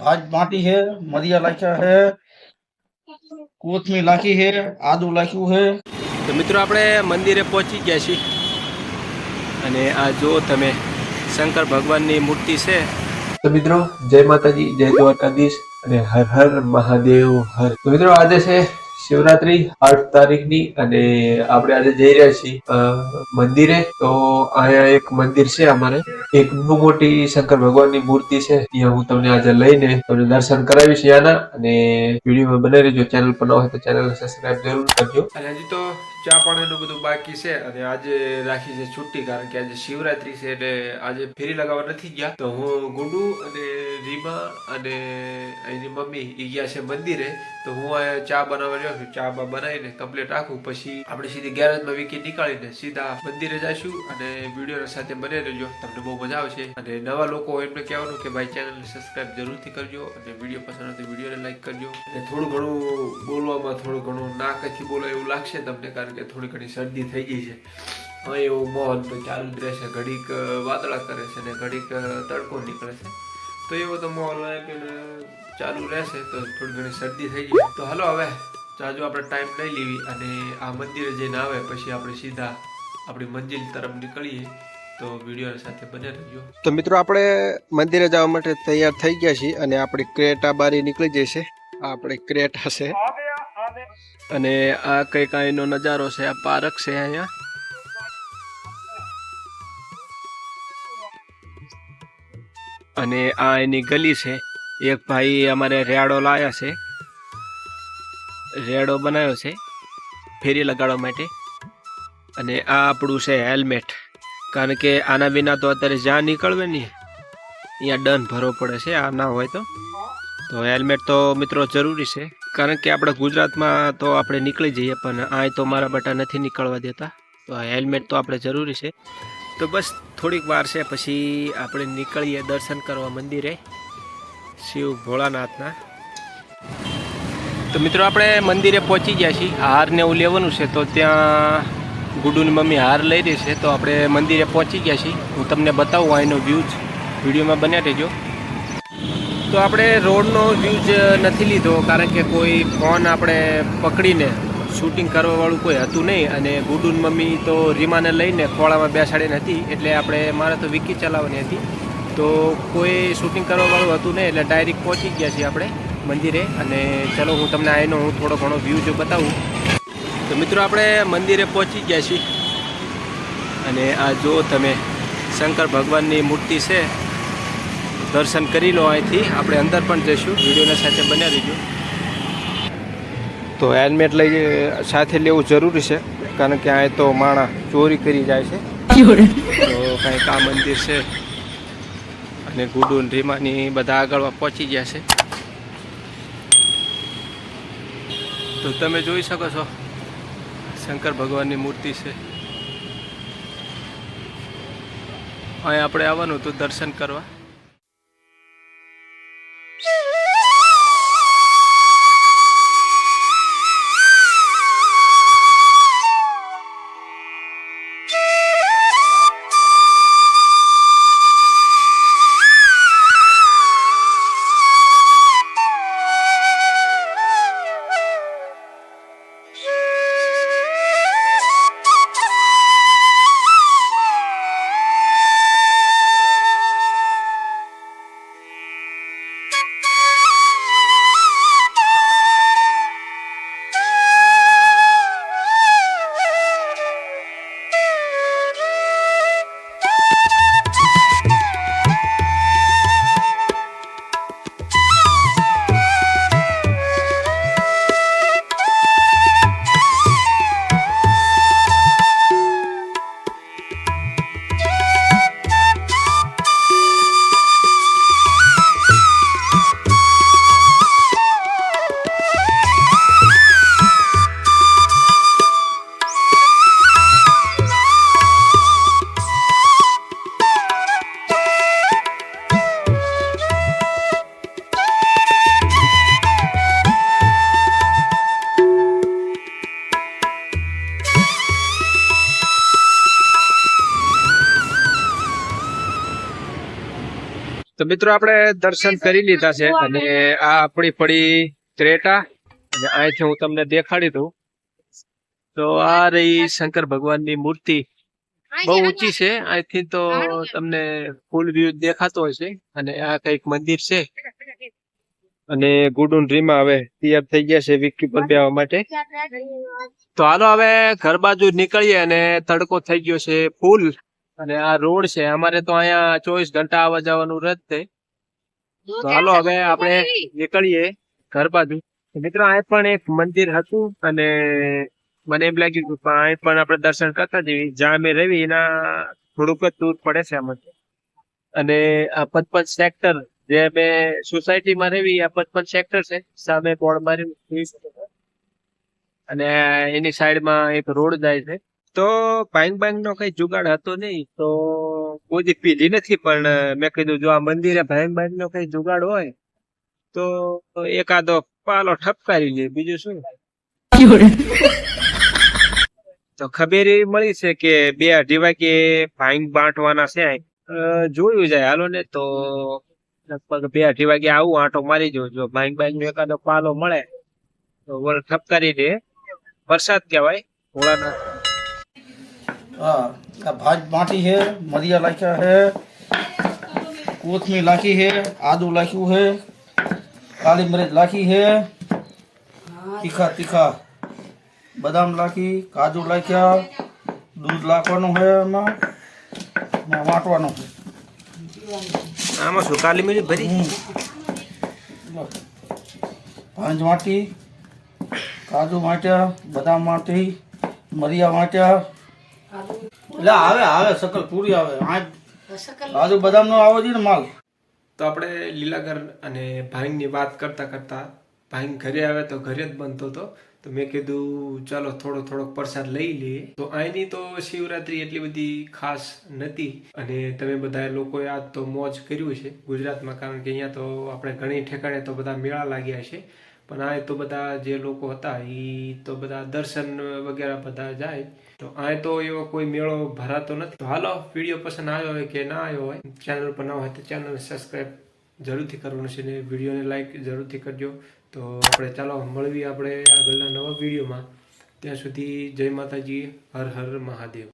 ભાજ માટી છે મરિયા લાખ્યા છે કોથમી લાખી છે આદુ લાખ્યું છે તો મિત્રો આપણે મંદિરે પહોંચી ગયા છીએ. અને આ જો તમે શંકર ભગવાનની મૂર્તિ છે. તો મિત્રો જય માતાજી જય દ્વારકાધીશ અને હર હર મહાદેવ હર. તો મિત્રો આજે છે શિવરાત્રી આઠ તારીખની અને આપણે આજે જઈ રહ્યા છીએ મંદિરે. તો અહીંયા એક મંદિર છે અમારે. એક મોટી શંકર ભગવાનની મૂર્તિ છે. ત્યાં હું તમને આજે લઈને તમને દર્શન કરાવીશ ત્યાંના. અને વિડીયોમાં બનાવી રહેજો ચેનલ પર ન હોય તો ચેનલ સબસ્ક્રાઇબ જરૂર કરજો. અને હજી તો ચા પાણીનું બધું બાકી છે અને આજે રાખી છે છુટ્ટી કારણ કે આજે શિવરાત્રી છે એટલે આજે ફેરી લગાવવા નથી ગયા. તો હું ગુડુ અને રીમા અને એની મમ્મી એ ગયા છે મંદિરે. તો હું અહીંયા ચા બનાવવા જાઉં છું. ચા બનાવીને કમ્પ્લીટ રાખું. પછી આપણે સીધી ગેરેજમાં વીકી નીકાળીને સીધા મંદિરે જઈશું અને વીડિયો સાથે બને રહેજો. તમને બહુ મજા આવશે. અને નવા લોકો એમને કહેવાનું કે ભાઈ ચેનલને સબસ્ક્રાઇબ જરૂરથી કરજો અને વીડિયો પસંદ હોય તો વિડીયોને લાઈક કરજો. અને થોડું ઘણું બોલવામાં થોડું ઘણું નાકથી બોલો એવું લાગશે તમને કારણ કે થોડી ઘણી શરદી થઈ ગઈ છે. હવે એવું મોહન તો ચાલુ જ રહેશે. ઘડીક વાદળા કરે છે ને ઘડીક તડકો નીકળે છે. તો એવો તો માહોલ ચાલુ રહેશે તો થોડી ઘણી શરદી થઈ ગઈ તો હાલો હવે જાજુ આપણે ટાઈમ લઈ લેવી અને આ મંદિરે જઈને આવે પછી આપણે સીધા આપણી મંજિલ તરફ નીકળીએ. તો વીડિયો સાથે બને રહેજો. તો મિત્રો આપણે મંદિરે જવા માટે તૈયાર થઈ ગયા છીએ અને આપણી ક્રેટા બારી નીકળી જશે. આપણે ક્રેટા હશે અને આ કંઈક અહીંનો નજારો છે, આ પાર્ક છે અહીંયા. અને આ એની ગલી છે. એક ભાઈ અમારે રેડો લાયા છે. રેડો બનાવ્યો છે, ફેરી લગાડવા માટે. અને આ આપણું છે હેલ્મેટ. કારણ કે આના વિના તો અત્યારે જ્યાં નીકળવે ને અહીંયા દંડ ભરવો પડે છે, આ ના હોય તો. તો હેલ્મેટ તો મિત્રો જરૂરી છે. કારણ કે આપણે ગુજરાતમાં તો આપણે નીકળી જઈએ, પણ આ તો મારા બટા નથી નીકળવા દેતા. તો હેલ્મેટ તો આપણે જરૂરી છે. તો બસ થોડીક વાર છે, પછી આપણે નીકળીએ દર્શન કરવા મંદિરે, શિવ ભોળાનાથના. તો મિત્રો આપણે મંદિરે પહોંચી ગયા છીએ. હારને એવું લેવાનું છે, તો ત્યાં ગુડુની મમ્મી હાર લઈ રહી છે, તો આપણે મંદિરે પહોંચી ગયા છીએ. હું તમને બતાવું અહીંનો વ્યૂઝ વિડીયોમાં બન્યા રહેજો. તો આપણે રોડનો વ્યૂજ નથી લીધો, કારણ કે કોઈ ફોન આપણે પકડીને શૂટિંગ કરવાવાળું કોઈ હતું નહીં અને ગુડુન મમ્મી તો રીમાને લઈને ખોળામાં બેસાડીને હતી, એટલે આપણે મારે તો વિકી ચલાવવાની હતી. તો કોઈ શૂટિંગ કરવાવાળું હતું નહીં, એટલે ડાયરેક્ટ પહોંચી ગયા છીએ આપણે મંદિરે. અને ચલો હું તમને આનો હું થોડો ઘણો વ્યૂ જો બતાવું. તો મિત્રો આપણે મંદિરે પહોંચી ગયા છીએ. અને આ જો તમે શંકર ભગવાનની મૂર્તિ છે દર્શન કરી લો અહીંથી. આપણે અંદર પણ જઈશું. વિડીયોના સાથે બન્યા રહીજો. તો હેલ્મેટ લઈ સાથે લેવું જરૂરી છે, કારણ કે અહીં તો માણા ચોરી કરી જાય છે. તો કાંઈક આ મંદિર છે. અને ગુડુ રીમાની બધા આગળ પહોંચી ગયા છે. તો તમે જોઈ શકો છો, શંકર ભગવાનની મૂર્તિ છે. અહીં આપણે આવવાનું હતું દર્શન કરવા. મિત્રો આપણે દર્શન કરી લીધા છે અને આ આપણી પડી ત્રેટા. અને અહીંથી હું તમને દેખાડી દઉં. તો આ રહી શંકર ભગવાનની મૂર્તિ. બહુ ઊંચી છે. અહીંથી તો તમને ફૂલ વ્યૂ દેખાતો હશે. અને આ કંઈક મંદિર છે. અને ગુડુન રીમા હવે તૈયાર થઈ ગયા છે વિકી પર બેવા માટે તો હાલો હવે ઘર બાજુ નીકળીએ અને તડકો થઈ ગયો છે ફૂલ. અને આ રોડ છે અમારે તો અહીંયા ચોવીસ ઘંટા આવવા જવાનું રદ છે તો હાલો હવે આપણે નીકળીએ ઘર બાજુ. મિત્રો આ પણ એક મંદિર હતું અને મને એમ લાગ્યું કે અહીં પણ આપણે દર્શન કરતા જઈએ. જ્યાં અમે રહીએ એના થોડુંક જ દૂર પડે છે આમાંથી અને આ પચપન સેક્ટર જે અમે સોસાયટીમાં રહેવી આ પચપન સેક્ટર છે. સામે બોર્ડ મારી. અને એની સાઈડમાં એક રોડ જાય છે. તો ભાંગ ભાંગ નો કઈ જુગાડ હતો નહીં, તો કોઈ પીધી નથી, પણ મેં કીધું જો આ મંદિરે ભાંગ ભાંગ નો કઈ જુગાડ હોય, તો એકાદો પાલો ઠપકારી લે. બીજું શું? તો ખબર એવી મળી છે કે બે અઢી વાગે ભાંગ બાંટવાના છે જોયું જાય. હાલો ને, તો લગભગ બે અઢી વાગે આવું આંટો મારી જો જો ભાંગ ભાંગ નો એકાદો પાલો મળે, તો વળ ઠપકારી દે. વરસાદ કહેવાય ભોળાનાથ હા આ ભાજ બાટી છે મરિયા લાખ્યા હે કોથમી લાખી હે આદુ લાખ્યું છે કાળી મરચ લાખી હે તીખા તીખા બદામ લાખી કાજુ લાખ્યા દૂધ લાખવાનું છે એમાં વાટવાનું છે આમાં શું કાલી મરચ ભરી? પાંચ વાટી કાજુ વાટ્યા બદામ વાટી મરિયા વાટ્યા એટલે આવે આવે સકલ પૂરી આવે. આ કાજુ બદામ નો આવો જોઈએ ને માલ. તો આપણે લીલાગર અને ભાંગની વાત કરતા કરતા ભાંગ ઘરે આવે તો ઘરે જ બનતો હતો. તો મેં કીધું ચાલો થોડો થોડોક પ્રસાદ લઈ લઈએ. તો અહીંની તો શિવરાત્રી એટલી બધી ખાસ નથી. અને તમે બધા લોકોએ આજ તો મોજ કર્યું છે ગુજરાતમાં કારણ કે અહીંયા તો આપણે ઘણી ઠેકાણે તો બધા મેળા લાગ્યા છે. પણ આ તો બધા જે લોકો હતા એ તો બધા દર્શન વગેરે બધા જાય. તો આ તો એવો કોઈ મેળો ભરાતો નથી. તો હાલો, વીડિયો પસંદ આવ્યો હોય કે ના આવ્યો હોય ચેનલ પર ના હોય તો ચેનલ સબસ્ક્રાઈબ જરૂરથી કરવાનું છે ને વિડીયોને લાઈક જરૂરથી કરજો. તો આપણે ચાલો મળવી આપણે આગળના નવા વિડીયોમાં. ત્યાં સુધી જય માતાજી, હર હર મહાદેવ.